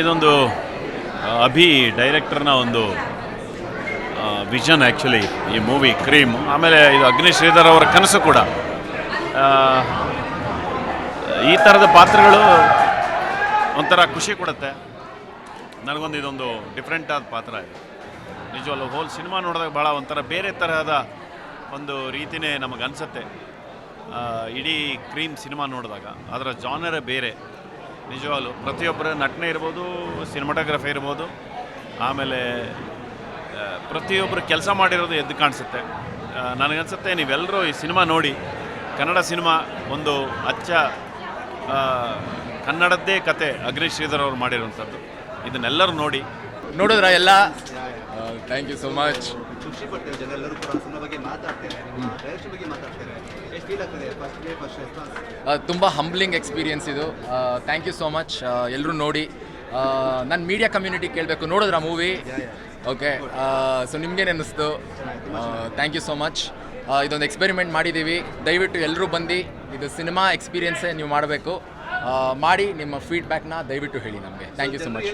ಇದೊಂದು ಅಭಿ ಡೈರೆಕ್ಟರ್ನ ಒಂದು ವಿಷನ್ ಆ್ಯಕ್ಚುಲಿ ಈ ಮೂವಿ ಕ್ರೀಮ್ ಆಮೇಲೆ ಇದು ಅಗ್ನಿ ಶ್ರೀಧರ್ ಅವರ ಕನಸು ಕೂಡ. ಈ ಥರದ ಪಾತ್ರಗಳು ಒಂಥರ ಖುಷಿ ಕೊಡುತ್ತೆ. ನನಗೊಂದು ಇದೊಂದು ಡಿಫ್ರೆಂಟ್ ಆದ ಪಾತ್ರ ಇದೆ. ನಿಜವಲ್ಲ ಹೋಲ್ ಸಿನಿಮಾ ನೋಡಿದಾಗ ಭಾಳ ಒಂಥರ ಬೇರೆ ತರಹದ ಒಂದು ರೀತಿನೇ ನಮಗೆ ಇಡೀ ಕ್ರೀಮ್ ಸಿನಿಮಾ ನೋಡಿದಾಗ. ಅದರ ಜಾನರೇ ಬೇರೆ. ನಿಜವಾಗ್ಲೂ. ಪ್ರತಿಯೊಬ್ಬರ ನಟನೆ ಇರ್ಬೋದು ಸಿನಿಮಾಟೋಗ್ರಫಿ ಇರ್ಬೋದು. ಆಮೇಲೆ ಪ್ರತಿಯೊಬ್ಬರು ಕೆಲಸ ಮಾಡಿರೋದು ಎದ್ದು ಕಾಣಿಸುತ್ತೆ. ನನಗನ್ಸುತ್ತೆ ನೀವೆಲ್ಲರೂ ಈ ಸಿನಿಮಾ ನೋಡಿ ಕನ್ನಡ ಸಿನಿಮಾ ಒಂದು ಅಚ್ಚ ಕನ್ನಡದ್ದೇ ಕತೆ ಅಗ್ನಿ ಶ್ರೀಧರ್ ಅವರು ಮಾಡಿರುವಂಥದ್ದು. ಇದನ್ನೆಲ್ಲರೂ ನೋಡಿ. ನೋಡಿದ್ರ ಎಲ್ಲ? ಥ್ಯಾಂಕ್ ಯು ಸೋ ಮಚ್ ಖುಷಿ ಪಡ್ತೇವೆ ಜನ ಎಲ್ಲರೂ ಕೂಡ ಸಿನಿಮಾ ಬಗ್ಗೆ ಮಾತಾಡ್ತಾರೆ ಬಗ್ಗೆ ಮಾತಾಡ್ತಾರೆ ತುಂಬ ಹಂಬ್ಲಿಂಗ್ ಎಕ್ಸ್ಪೀರಿಯೆನ್ಸ್ ಇದು. ಥ್ಯಾಂಕ್ ಯು ಸೋ ಮಚ್ ಎಲ್ಲರೂ ನೋಡಿ. ನಾನು ಮೀಡಿಯಾ ಕಮ್ಯುನಿಟಿ ಕೇಳಬೇಕು. ನೋಡಿದ್ರ ಮೂವಿ ಓಕೆ ಸೊ ನಿಮ್ಗೇನು ಅನ್ನಿಸ್ತು? ಥ್ಯಾಂಕ್ ಯು ಸೋ ಮಚ್ ಇದೊಂದು ಎಕ್ಸ್ಪೆರಿಮೆಂಟ್ ಮಾಡಿದ್ದೀವಿ ದಯವಿಟ್ಟು ಎಲ್ಲರೂ ಬಂದು. ಇದು ಸಿನಿಮಾ ಎಕ್ಸ್ಪೀರಿಯೆನ್ಸೇ ನೀವು ಮಾಡಬೇಕು. ಮಾಡಿ ನಿಮ್ಮ ಫೀಡ್ಬ್ಯಾಕ್ನ ದಯವಿಟ್ಟು ಹೇಳಿ ನಮಗೆ. ಥ್ಯಾಂಕ್ ಯು ಸೊ ಮಚ್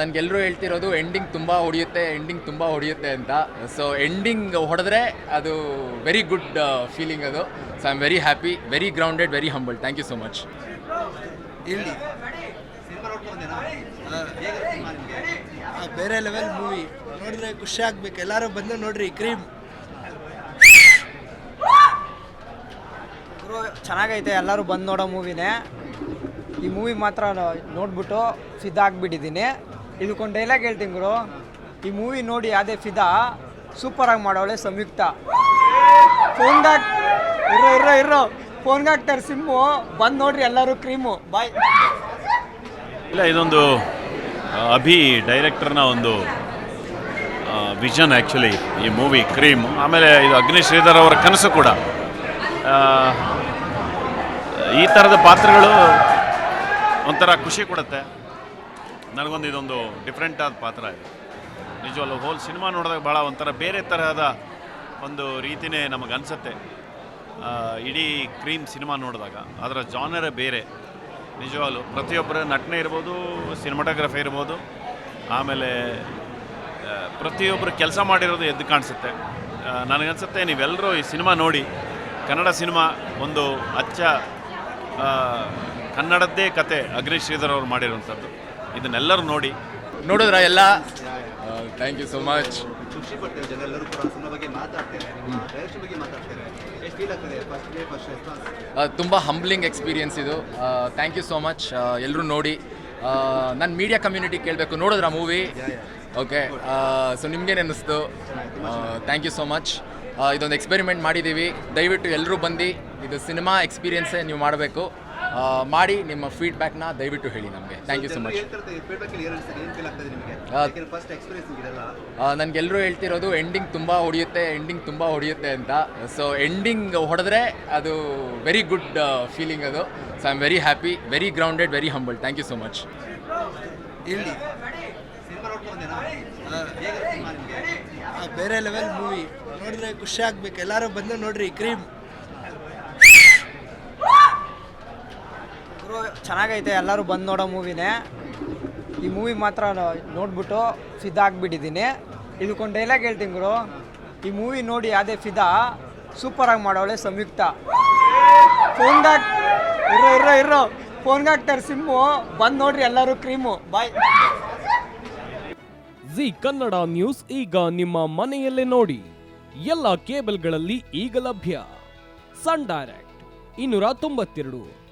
ನನಗೆಲ್ಲರೂ ಹೇಳ್ತಿರೋದು ಎಂಡಿಂಗ್ ತುಂಬ ಹೊಡೆಯುತ್ತೆ ಎಂಡಿಂಗ್ ತುಂಬ ಹೊಡೆಯುತ್ತೆ ಅಂತ. ಸೊ ಎಂಡಿಂಗ್ ಹೊಡೆದ್ರೆ ಅದು ವೆರಿ ಗುಡ್ ಫೀಲಿಂಗ್ ಅದು. So I am very happy very grounded very humble thank you so much ಇಲ್ಲಿ ಬೇರೆ ಲೆವೆಲ್ ಮೂವಿ ನೋಡಿದ್ರೆ ಖುಷಿ ಆಗ್ಬೇಕು. ಎಲ್ಲರೂ ಬಂದು ನೋಡ್ರಿ ಕ್ರೀಮ್. ಗುರು ಚೆನ್ನಾಗೈತೆ, ಎಲ್ಲರೂ ಬಂದು ನೋಡೋ ಮೂವಿನೇ. ಈ ಮೂವಿ ಮಾತ್ರ ನೋಡ್ಬಿಟ್ಟು ಫಿದಾ ಆಗಿಬಿಟ್ಟಿದ್ದೀನಿ. ಇದಕ್ಕೊಂದು ಡೈಲಾಗ್ ಹೇಳ್ತೀನಿ ಗುರು. ಈ ಮೂವಿ ನೋಡಿ ಅದೇ ಫಿದಾ ಸೂಪರಾಗಿ ಮಾಡೋಳೆ ಸಂಯುಕ್ತ. ಫೋನ್ಗಾಕ್ ಇರೋ ಇರೋ ಇರೋ ಫೋನ್ಗೆ ಸಿಮ್ಮು, ಬಂದು ನೋಡ್ರಿ ಎಲ್ಲರೂ ಕ್ರೀಮು ಬಾಯ್ ಇಲ್ಲ, ಇದೊಂದು ಅಭಿ ಡೈರೆಕ್ಟರ್ನ ಒಂದು ವಿಷನ್ ಆ್ಯಕ್ಚುಲಿ ಈ ಮೂವಿ ಕ್ರೀಮ್ ಆಮೇಲೆ ಇದು ಅಗ್ನಿ ಶ್ರೀಧರ್ ಅವರ ಕನಸು ಕೂಡ. ಈ ಥರದ ಪಾತ್ರಗಳು ಒಂಥರ ಖುಷಿ ಕೊಡುತ್ತೆ. ನನಗೊಂದು ಇದೊಂದು ಡಿಫ್ರೆಂಟ್ ಆದ ಪಾತ್ರ ಇದೆ. ನಿಜವಲ್ಲ ಹೋಲ್ ಸಿನಿಮಾ ನೋಡಿದಾಗ ಭಾಳ ಒಂಥರ ಬೇರೆ ತರಹದ ಒಂದು ರೀತಿನೇ ನಮಗೆ ಅನಿಸುತ್ತೆ. ಇಡೀ ಕ್ರೀಮ್ ಸಿನಿಮಾ ನೋಡಿದಾಗ. ಅದರ ಜಾನರೇ ಬೇರೆ. ನಿಜವಾಗ್ಲೂ ಪ್ರತಿಯೊಬ್ಬರ ನಟನೆ ಇರ್ಬೋದು ಸಿನಿಮಾಟೋಗ್ರಫಿ ಇರ್ಬೋದು, ಆಮೇಲೆ ಪ್ರತಿಯೊಬ್ಬರು ಕೆಲಸ ಮಾಡಿರೋದು ಎದ್ದು ಕಾಣಿಸುತ್ತೆ. ನನಗನ್ಸುತ್ತೆ ನೀವೆಲ್ಲರೂ ಈ ಸಿನಿಮಾ ನೋಡಿ, ಕನ್ನಡ ಸಿನಿಮಾ ಒಂದು ಅಚ್ಚ ಕನ್ನಡದ್ದೇ ಕತೆ ಅಗ್ರಿ ಶ್ರೀಧರ್ ಅವರು ಮಾಡಿರುವಂಥದ್ದು. ಇದನ್ನೆಲ್ಲರೂ ನೋಡಿ. ನೋಡಿದ್ರ ಎಲ್ಲ? Thank you so much. ಖುಷಿ ಪಡ್ತೇವೆ ಜನ ಎಲ್ಲರೂ ಕೂಡ ಸಿನಿಮಾ ಬಗ್ಗೆ ಮಾತಾಡ್ತಾರೆ ಡೈರೆಕ್ಷನ್ ಬಗ್ಗೆ ಮಾತಾಡ್ತಾರೆ ಎಷ್ಟು ಫೀಲ್ ಆಗ್ತದೆ? ಫಸ್ಟ್ ಡೇ ಫಸ್ಟ್ ರೆಸ್ಪಾನ್ಸ್ ತುಂಬ ಹಂಬ್ಲಿಂಗ್ ಎಕ್ಸ್ಪೀರಿಯನ್ಸ್ ಇದು. ಥ್ಯಾಂಕ್ ಯು ಸೋ ಮಚ್ ಎಲ್ಲರೂ ನೋಡಿ. ನಾನು ಮೀಡಿಯಾ ಕಮ್ಯುನಿಟಿ ಕೇಳಬೇಕು. ನೋಡಿದ್ರ ಮೂವಿ ಓಕೆ ಸೊ ನಿಮ್ಗೇನು ಅನ್ನಿಸ್ತು? ಥ್ಯಾಂಕ್ ಯು ಸೋ ಮಚ್ ಇದೊಂದು ಎಕ್ಸ್ಪೆರಿಮೆಂಟ್ ಮಾಡಿದ್ದೀವಿ ದಯವಿಟ್ಟು ಎಲ್ಲರೂ ಬಂದು ಇದು ಸಿನಿಮಾ ಎಕ್ಸ್ಪೀರಿಯನ್ಸೇ ನೀವು ಮಾಡಬೇಕು. ಮಾಡಿ ನಿಮ್ಮ ಫೀಡ್ಬ್ಯಾಕ್ನ ದಯವಿಟ್ಟು ಹೇಳಿ ನಮಗೆ. ಥ್ಯಾಂಕ್ ಯು ಸೊ ಮಚ್ ನನಗೆಲ್ಲರೂ ಹೇಳ್ತಿರೋದು ಎಂಡಿಂಗ್ ತುಂಬ ಹೊಡೆಯುತ್ತೆ ಎಂಡಿಂಗ್ ತುಂಬ ಹೊಡೆಯುತ್ತೆ ಅಂತ. ಸೊ ಎಂಡಿಂಗ್ ಹೊಡೆದ್ರೆ ಅದು ವೆರಿ ಗುಡ್ ಫೀಲಿಂಗ್ ಅದು. So I am very happy very grounded very humble thank you so much ಇಲ್ಲಿ ಸಿನಿಮಾ ನೋಡ್ಕೊಂಡೇನಾ ಹೇಗೆ ಸಿನಿಮಾ ನಿಮಗೆ? ಬೇರೆ ಲೆವೆಲ್ ಮೂವಿ ನೋಡಿದ್ರೆ ಖುಷಿ ಆಗ್ಬೇಕು. ಎಲ್ಲರೂ ಬಂದು ನೋಡ್ರಿ ಕ್ರೀಮ್. ಗುರು ಚೆನ್ನಾಗೈತೆ, ಎಲ್ಲರೂ ಬಂದು ನೋಡೋ ಮೂವಿನೇ. ಈ ಮೂವಿ ಮಾತ್ರ ನೋಡ್ಬಿಟ್ಟು ಫಿದಾ ಆಗಿಬಿಟ್ಟಿದ್ದೀನಿ. ಇದಕ್ಕೊಂದು ಡೈಲಾಗ್ ಹೇಳ್ತೀನಿ ಗುರು. ಈ ಮೂವಿ ನೋಡಿ ಅದೇ ಫಿದಾ ಸೂಪರಾಗಿ ಮಾಡೋಳೆ ಸಂಯುಕ್ತ. ಫೋನ್ಗಾಕ್ ಇರೋ ಇರೋ ಇರೋ ಫೋನ್ಗಾಕ್ತಾರೆ ಸಿಮ್ಮು, ಬಂದು ನೋಡ್ರಿ ಎಲ್ಲರೂ cream bye Zee Kannada news ಈಗ ನಿಮ್ಮ ಮನೆಯಲ್ಲೇ ನೋಡಿ. ಎಲ್ಲ ಕೇಬಲ್ಗಳಲ್ಲಿ ಈಗ ಲಭ್ಯ. ಸನ್ ಡೈರೆಕ್ಟ್, ಇನ್ನೂರ ತೊಂಬತ್ತೆರಡು.